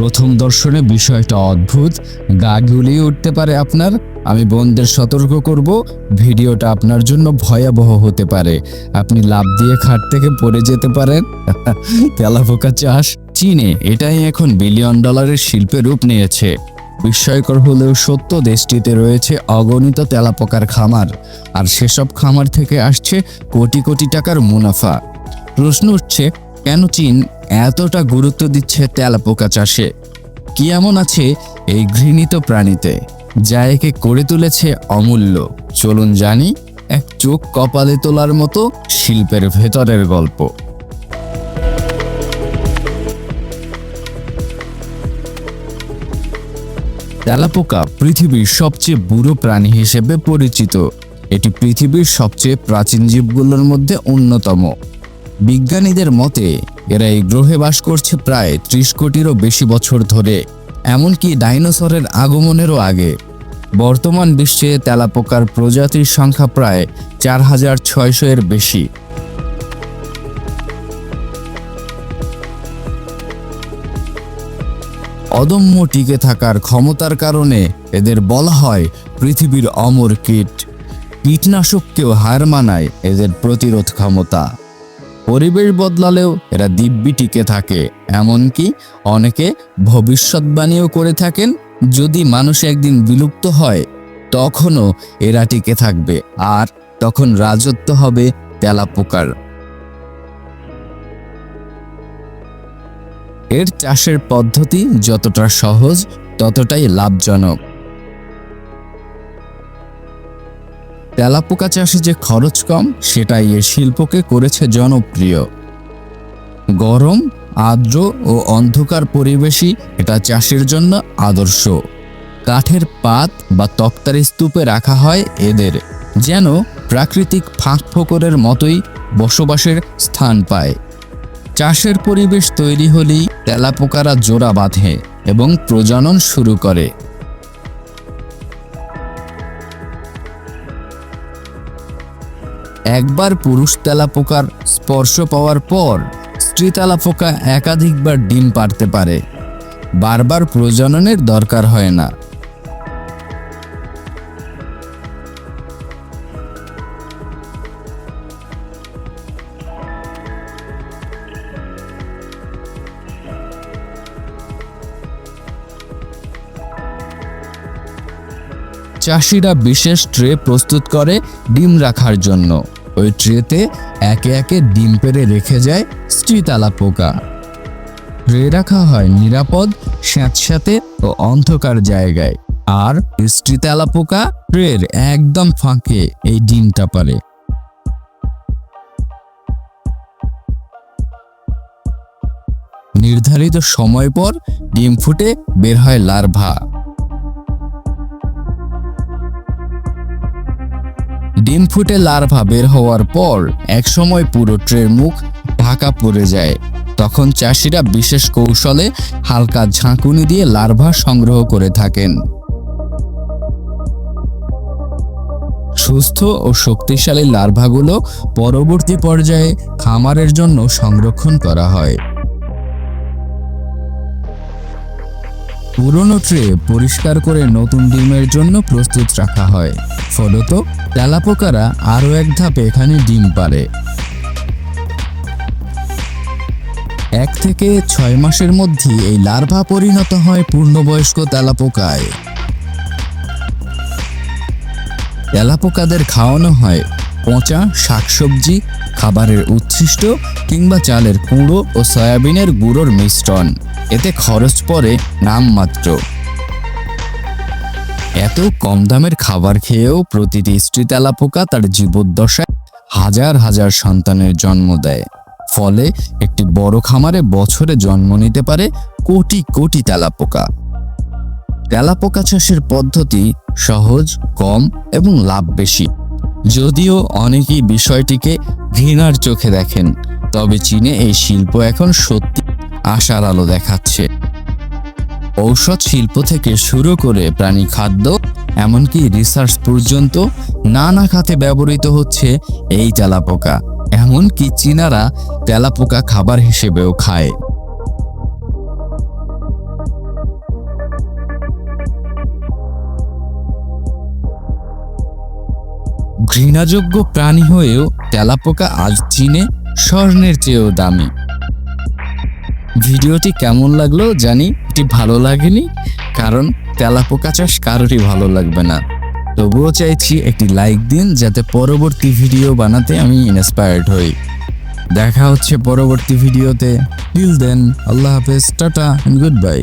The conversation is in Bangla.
প্রথম দর্শনে বিষয়টা অদ্ভুত, গা গুলিয়ে উঠতে পারে আপনার। আমি বন্ধুদের সতর্ক করব, ভিডিওটা আপনার জন্য ভয়াবহ হতে পারে। আপনি লাভ দিয়ে খাট থেকে পড়ে যেতে পারেন। তেলাপোকা চাষ, চীনে এটাই এখন বিলিয়ন ডলারের শিল্পে রূপ নিয়েছে। বিস্ময়কর হলেও সত্য, দেশটিতে রয়েছে অগণিত তেলাপোকার খামার। আর সেসব খামার থেকে আসছে কোটি কোটি টাকার মুনাফা। প্রশ্ন উঠছে, কেন চীন এতটা গুরুত্ব দিচ্ছে তেলাপোকা চাষে। কি এমন আছে এই ঘৃণিত প্রাণীতে, যা একে করে তুলেছে অমূল্য? চলুন জানি, এক চোখ কপালে তোলার মতো শিল্পের ভেতরের গল্প। তেলাপোকা পৃথিবীর সবচেয়ে বুড়ো প্রাণী হিসেবে পরিচিত। এটি পৃথিবীর সবচেয়ে প্রাচীন জীবগুলোর মধ্যে অন্যতম। বিজ্ঞানীদের মতে এরা এই গ্রহে বাস করছে প্রায় ত্রিশ কোটিরও বেশি বছর ধরে, এমনকি ডাইনোসরের আগমনেরও আগে। বর্তমান বিশ্বে তেলাপোকার প্রজাতির সংখ্যা প্রায় চার হাজার ছয়শো এর বেশি। অদম্য টিকে থাকার ক্ষমতার কারণে এদের বলা হয় পৃথিবীর অমর কীট। কীটনাশককেও হার মানায় এদের প্রতিরোধ ক্ষমতা। পরিবেশ বদলালেও এরা দিব্যি টিকে থাকে। এমনকি অনেকে ভবিষ্যৎবাণীও করে থাকেন, যদি মানুষ একদিন বিলুপ্ত হয়, তখনও এরা টিকে থাকবে আর তখন রাজত্ব হবে তেলাপোকার। এর চাষের পদ্ধতি যতটা সহজ, ততটাই লাভজনক। তেলাপোকা চাষে যে খরচ কম, সেটাই এ শিল্পকে করেছে জনপ্রিয়। গরম, আর্দ্র ও অন্ধকার পরিবেশই এটা চাষের জন্য আদর্শ। কাঠের পাত বা তক্তার স্তূপে রাখা হয় এদের, যেন প্রাকৃতিক ফাঁক ফোকরের মতোই বসবাসের স্থান পায়। চাষের পরিবেশ তৈরি হলেই তেলাপোকারা জোড়া বাঁধে এবং প্রজনন শুরু করে। একবার পুরুষ তেলাপোকার স্পর্শ পাওয়ার পর, স্ত্রী তেলাপোকা একাধিকবার ডিম পারতে পারে। বারবার প্রজননের দরকার হয় না। চাষিরা বিশেষ ট্রে প্রস্তুত করে ডিম রাখার জন্য। ওই ট্রেতে একে একে ডিম পেড়ে রেখে যায় স্ত্রী পোকা। ট্রে রাখা হয় নিরাপদ, স্যাঁতস্যাঁতে ও অন্ধকার জায়গায়। আর স্ত্রী পোকা ট্রের একদম ফাঁকে এই ডিমটা পারে নির্ধারিত সময় পর ডিম ফুটে বের হয় লার্ভা। ডিম ফুটে লার্ভা বের হওয়ার পর একসময় পুরো ট্রের মুখ ঢাকা পড়ে যায়। তখন চাষিরা বিশেষ কৌশলে হালকা ঝাঁকুনি দিয়ে লার্ভা সংগ্রহ করে থাকেন। সুস্থ ও শক্তিশালী লার্ভাগুলো পরবর্তী পর্যায়ে খামারের জন্য সংরক্ষণ করা হয়। পুরনো ট্রে পরিষ্কার করে নতুন ডিমের জন্য প্রস্তুত রাখা হয়। ফলত তেলাপোকারা আরও এক ধাপে এখানে ডিম পারে এক থেকে ছয় মাসের মধ্যে এই লার্ভা পরিণত হয় পূর্ণবয়স্ক তেলাপোকায়। তেলাপোকাদের খাওয়ানো হয় পচা শাকসবজি, খাবারের উচ্ছিষ্ট কিংবা চালের কুঁড়ো ও সয়াবিনের গুঁড়োর মিশ্রণ। এতে খরচ পড়ে নামমাত্র এত কম দামের খাবার খেয়েও প্রতিটি স্ত্রী তেলাপোকা তার জীবদ্দশায় হাজার হাজার সন্তানের জন্ম দেয়। ফলে একটি বড় খামারে বছরে জন্ম নিতে পারে কোটি কোটি তেলাপোকা। তেলাপোকা চাষের পদ্ধতি সহজ, কম এবং লাভ বেশি। যদিও অনেকেই বিষয়টিকে ঘৃণার চোখে দেখেন, তবে চীনে এই শিল্প এখন সত্যি আশার আলো দেখাচ্ছে। ঔষধ শিল্প থেকে শুরু করে প্রাণী খাদ্য, এমনকি রিসার্চ পর্যন্ত নানা খাতে ব্যবহৃত হচ্ছে এই তেলাপোকা। এমনকি চীনারা তেলাপোকা খাবার হিসেবেও খায়। ঘৃণাযোগ্য প্রাণী হয়েও তেলাপোকা আজ চীনে স্বর্ণের চেয়েও দামি। ভিডিওটি কেমন লাগল জানি এটি ভালো লাগেনি, কারণ তেলাপোকা চাষ কারোরই ভালো লাগবে না। তবুও চাইছি একটি লাইক দিন যাতে পরবর্তী ভিডিও বানাতে আমি ইন্সপায়ার্ড হই। দেখা হচ্ছে পরবর্তী ভিডিওতে। টিল দেন আল্লাহ হাফেজ, টাটা গুড বাই